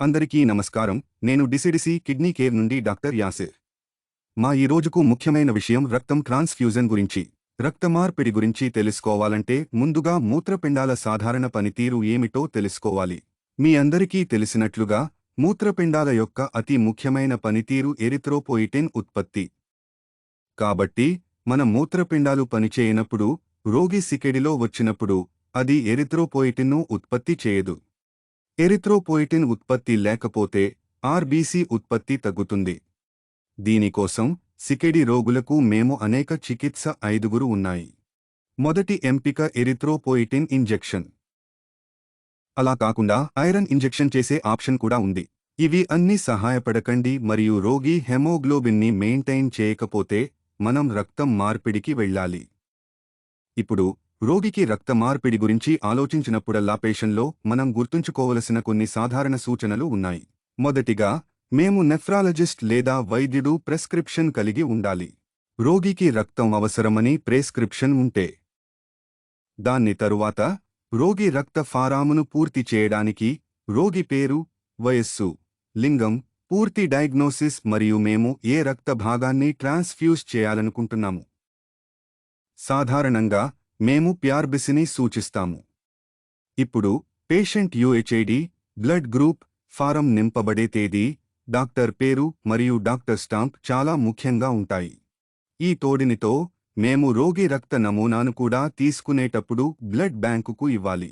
అందరికీ నమస్కారం. నేను డిసిడిసి కిడ్నీ కేర్ నుండి డాక్టర్ యాసిర్. మా ఈ రోజుకు ముఖ్యమైన విషయం రక్తం ట్రాన్స్ఫ్యూజన్ గురించి. రక్త మార్పిడి గురించి తెలుసుకోవాలంటే ముందుగా మూత్రపిండాల సాధారణ పనితీరు ఏమిటో తెలుసుకోవాలి. మీ అందరికీ తెలిసినట్లుగా మూత్రపిండాల యొక్క అతి ముఖ్యమైన పనితీరు ఎరిత్రోపోయిటిన్ ఉత్పత్తి. కాబట్టి మన మూత్రపిండాలు పనిచేయనప్పుడు రోగి సికెడిలో వచ్చినప్పుడు అది ఎరిథ్రోపోయిటిన్ను ఉత్పత్తి చేయదు. ఎరిథ్రోపోయిటిన్ ఉత్పత్తి లేకపోతే ఆర్బీసీ ఉత్పత్తి తగ్గుతుంది. దీనికోసం సికెడి రోగులకు మేము అనేక చికిత్స ఐదుగురు ఉన్నాయి. మొదటి ఎంపిక ఎరిథ్రోపోయిటిన్ ఇంజెక్షన్. అలా కాకుండా ఐరన్ ఇంజెక్షన్ చేసే ఆప్షన్ కూడా ఉంది. ఇవి అన్ని సహాయపడకండి మరియు రోగి హెమోగ్లోబిన్ని మెయింటైన్ చేయకపోతే మనం రక్తం మార్పిడికి వెళ్ళాలి. ఇప్పుడు రోగికి రక్త మార్పిడి గురించి ఆలోచించినప్పుడల్లా పేషెంట్లో మనం గుర్తుంచుకోవలసిన కొన్ని సాధారణ సూచనలు ఉన్నాయి. మొదటిగా మేము నెఫ్రాలజిస్ట్ లేదా వైద్యుడు ప్రెస్క్రిప్షన్ కలిగి ఉండాలి. రోగికి రక్తం అవసరమని ప్రెస్క్రిప్షన్ ఉంటే. దాన్ని తరువాత రోగి రక్త ఫారామును పూర్తి చేయడానికి రోగి పేరు వయస్సు లింగం పూర్తి డయాగ్నోసిస్ మరియు మేము ఏ రక్త భాగాన్ని ట్రాన్స్ఫ్యూజ్ చేయాలనుకుంటున్నాము. సాధారణంగా మేము ప్యార్బిసిని సూచిస్తాము. ఇప్పుడు patient UHID blood group form నింపబడే తేదీ డాక్టర్ పేరు మరియు డాక్టర్ స్టాంప్ చాలా ముఖ్యంగా ఉంటాయి. ఈ తోడినితో మేము రోగి రక్త నమూనాను కూడా తీసుకునేటప్పుడు బ్లడ్ బ్యాంకుకు ఇవ్వాలి.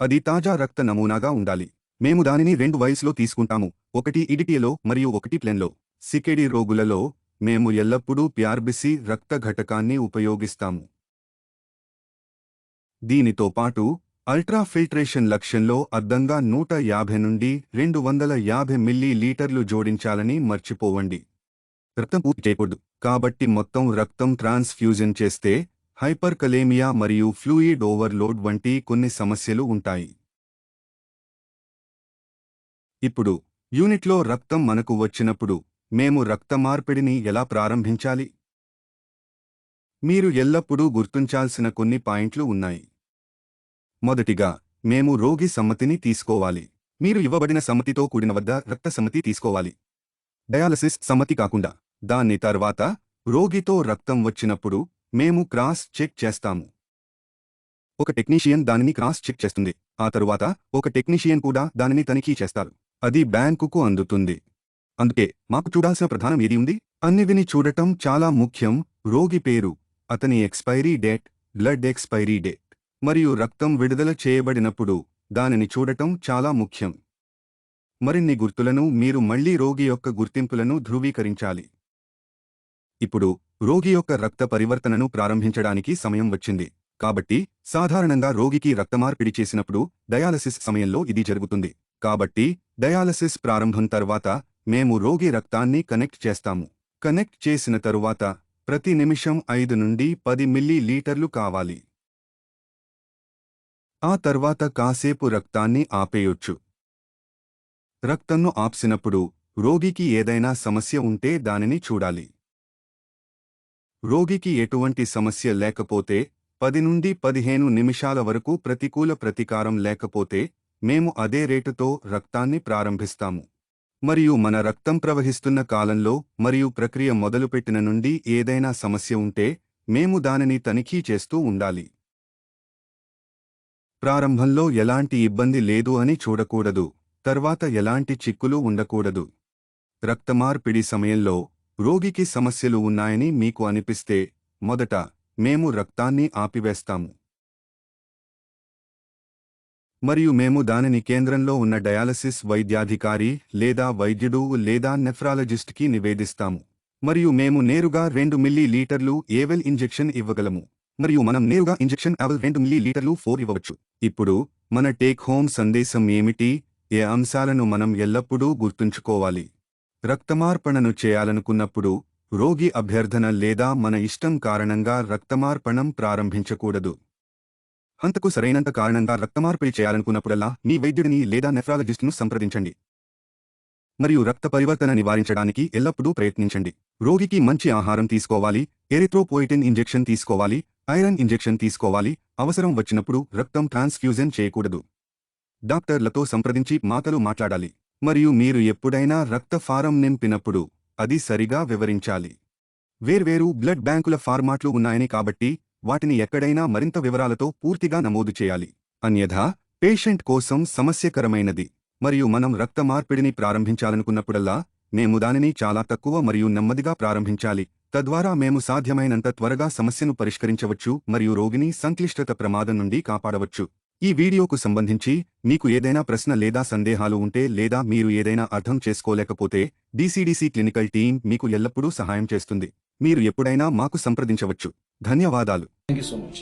అది తాజా రక్త నమూనాగా ఉండాలి. మేము దానిని రెండు వయసులో తీసుకుంటాము. ఒకటి ఇడిటియలో మరియు ఒకటి ప్లెన్లో. సికెడి రోగులలో మేము ఎల్లప్పుడూ ప్యార్బిసి రక్త ఘటకాన్ని ఉపయోగిస్తాము. దీనితో పాటు అల్ట్రాఫిల్ట్రేషన్ లక్ష్యంలో అద్దంగా నూట యాభై నుండి రెండు వందల యాభై మిల్లీ లీటర్లు జోడించాలని మర్చిపోవండి. రక్తం పూర్తి చేయకూడదు. కాబట్టి మొత్తం రక్తం ట్రాన్స్ఫ్యూజన్ చేస్తే హైపర్కలేమియా మరియు ఫ్లూయిడ్ ఓవర్లోడ్ వంటి కొన్ని సమస్యలు ఉంటాయి. ఇప్పుడు యూనిట్లో రక్తం మనకు వచ్చినప్పుడు మేము రక్త మార్పిడిని ఎలా ప్రారంభించాలి? మీరు ఎల్లప్పుడూ గుర్తుంచాల్సిన కొన్ని పాయింట్లు ఉన్నాయి. మొదటిగా మేము రోగి సమ్మతిని తీసుకోవాలి. మీరు ఇవ్వబడిన సమ్మతితో కూడిన వద్ద రక్త సమ్మతి తీసుకోవాలి. డయాలసిస్ సమ్మతి కాకుండా దాన్ని తర్వాత రోగితో రక్తం వచ్చినప్పుడు మేము క్రాస్ చెక్ చేస్తాము. ఒక టెక్నీషియన్ దానిని క్రాస్ చెక్ చేస్తుంది. ఆ తరువాత ఒక టెక్నీషియన్ కూడా దానిని తనిఖీ చేస్తారు. అది బ్యాంకుకు అందుతుంది. అందుకే మాకు చూడాల్సిన ప్రధానం ఏది ఉంది? అన్నివిని చూడటం చాలా ముఖ్యం. రోగి పేరు. అతని expiry date blood expiry date. మరియు రక్తం విడుదల చేయబడినప్పుడు దానిని చూడటం చాలా ముఖ్యం. మరిన్ని గుర్తులను మీరు మళ్ళీ రోగి యొక్క గుర్తింపులను ధృవీకరించాలి. ఇప్పుడు రోగి యొక్క రక్త పరివర్తనను ప్రారంభించడానికి సమయం వచ్చింది. కాబట్టి సాధారణంగా రోగికి రక్తమార్పిడి చేసినప్పుడు డయాలసిస్ సమయంలో ఇది జరుగుతుంది. కాబట్టి డయాలసిస్ ప్రారంభం తర్వాత మేము రోగి రక్తాన్ని కనెక్ట్ చేస్తాము. కనెక్ట్ చేసిన తరువాత ప్రతి నిమిషం ఐదు నుండి పది మిల్లీ లీటర్లు కావాలి. ఆ తర్వాత కాసేపు రక్తాన్ని ఆపేయొచ్చు. రక్తంను ఆప్సినప్పుడు రోగికి ఏదైనా సమస్య ఉంటే దానిని చూడాలి. రోగికి ఎటువంటి సమస్య లేకపోతే పది నుండి పదిహేను నిమిషాల వరకు ప్రతికూల ప్రతికారం లేకపోతే మేము అదే రేటుతో రక్తాన్ని ప్రారంభిస్తాము. మరియు మన రక్తం ప్రవహిస్తున్న కాలంలో మరియు ప్రక్రియ మొదలుపెట్టిన నుండి ఏదైనా సమస్య ఉంటే మేము దానిని తనిఖీ చేస్తూ ఉండాలి. ప్రారంభంలో ఎలాంటి ఇబ్బంది లేదు అని చూడకూడదు తర్వాత ఎలాంటి చిక్కులు ఉండకూడదు. రక్తమార్పిడి సమయంలో రోగికి సమస్యలు ఉన్నాయని మీకు అనిపిస్తే మొదట మేము రక్తాన్ని ఆపివేస్తాము. మరియు మేము దానిని కేంద్రంలో ఉన్న డయాలసిస్ వైద్యాధికారి లేదా వైద్యుడు లేదా నెఫ్రాలజిస్ట్కి నివేదిస్తాము. మరియు మేము నేరుగా రెండు మిల్లీ లీటర్లు ఏవెల్ ఇంజెక్షన్ ఇవ్వగలము. మరియు మనం నేరుగా ఇంజెక్షన్ అవల్ రెండు మిల్లీ లీటర్లు ఫోర్ ఇవ్వవచ్చు. ఇప్పుడు మన టేక్ హోమ్ సందేశం ఏమిటి? ఏ అంశాలను మనం ఎల్లప్పుడూ గుర్తుంచుకోవాలి? రక్తమార్పణను చేయాలనుకున్నప్పుడు రోగి అభ్యర్థన లేదా మన ఇష్టం కారణంగా రక్తమార్పణం ప్రారంభించకూడదు. హంతకు సరైనంత కారణంగా రక్తమార్పిడి చేయాలనుకున్నప్పుడల్లా మీ వైద్యుడిని లేదా నెఫ్రాలజిస్ట్ను సంప్రదించండి. మరియు రక్త పరివర్తన నివారించడానికి ఎల్లప్పుడూ ప్రయత్నించండి. రోగికి మంచి ఆహారం తీసుకోవాలి ఎరిథ్రోపోయిటిన్ ఇంజెక్షన్ తీసుకోవాలి ఐరన్ ఇంజెక్షన్ తీసుకోవాలి అవసరం వచ్చినప్పుడు రక్తం ట్రాన్స్ఫ్యూజన్ చేయకూడదు. డాక్టర్లతో సంప్రదించి మాటలు మాట్లాడాలి. మరియు మీరు ఎప్పుడైనా రక్త ఫారం నింపినప్పుడు అది సరిగా వివరించాలి. వేర్వేరు బ్లడ్ బ్యాంకుల ఫార్మాట్లు ఉన్నాయని కాబట్టి వాటిని ఎక్కడైనా మరింత వివరాలతో పూర్తిగా నమోదు చేయాలి. అన్యథా పేషెంట్ కోసం సమస్యకరమైనది. మరియు మనం రక్త మార్పిడిని ప్రారంభించాలనుకున్నప్పుడల్లా మేము దానిని చాలా తక్కువ మరియు నెమ్మదిగా ప్రారంభించాలి. తద్వారా మేము సాధ్యమైనంత త్వరగా సమస్యను పరిష్కరించవచ్చు మరియు రోగిని సంక్లిష్టత ప్రమాదం నుండి కాపాడవచ్చు. ఈ వీడియోకు సంబంధించి మీకు ఏదైనా ప్రశ్న లేదా సందేహాలు ఉంటే లేదా మీరు ఏదైనా అర్థం చేసుకోలేకపోతే డీసీడీసీ క్లినికల్ టీం మీకు ఎల్లప్పుడూ సహాయం చేస్తుంది. మీరు ఎప్పుడైనా మాకు సంప్రదించవచ్చు. ధన్యవాదాలు థ్యాంక్ యూ సో మచ్